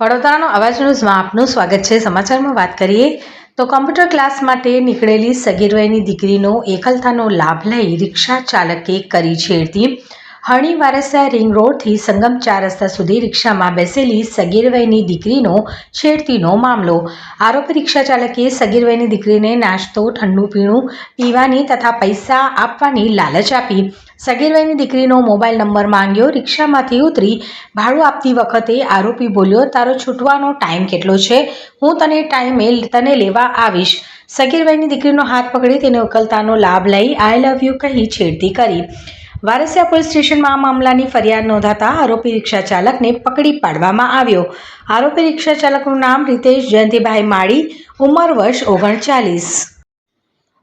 વડોદરાનો અવાજ ન્યૂઝમાં આપનું સ્વાગત છે. સમાચારમાં વાત કરીએ તો કોમ્પ્યુટર ક્લાસ માટે નીકળેલી સગીરવયની દીકરીનો એકલતાનો લાભ લઈ રિક્ષા ચાલકે કરી છેડતી. હણી વારસિયા રિંગ રોડથી સંગમ ચાર રસ્તા સુધી રિક્ષામાં બેસેલી સગીરવયની દીકરીનો છેડતીનો મામલો. આરોપી રિક્ષા ચાલકે સગીરવયની દીકરીને નાસ્તો, ઠંડુ પીણું, પીવાની તથા પૈસા આપવાની લાલચ આપી. સગીર વયની દીકરીનો મોબાઈલ નંબર માંગ્યો, રિક્ષામાંથી ઉતરી ભાડું આપતી વખતે આરોપી બોલ્યો, તારો છૂટવાનો ટાઈમ કેટલો છે? હું તને ટાઈમે તને લેવા આવીશ. સગીરભાઈની દીકરીનો હાથ પકડી તેને ઉકલતાનો લાભ લઈ આઈ લવ યુ કહી છેડતી કરી. વારસિયા પોલીસ સ્ટેશનમાં આ મામલાની ફરિયાદ નોંધાતા આરોપી રિક્ષા ચાલકને પકડી પાડવામાં આવ્યો. આરોપી રિક્ષા ચાલકનું નામ રીતેશ જયંતિભાઈ માળી, ઉંમર વર્ષ ઓગણચાલીસ.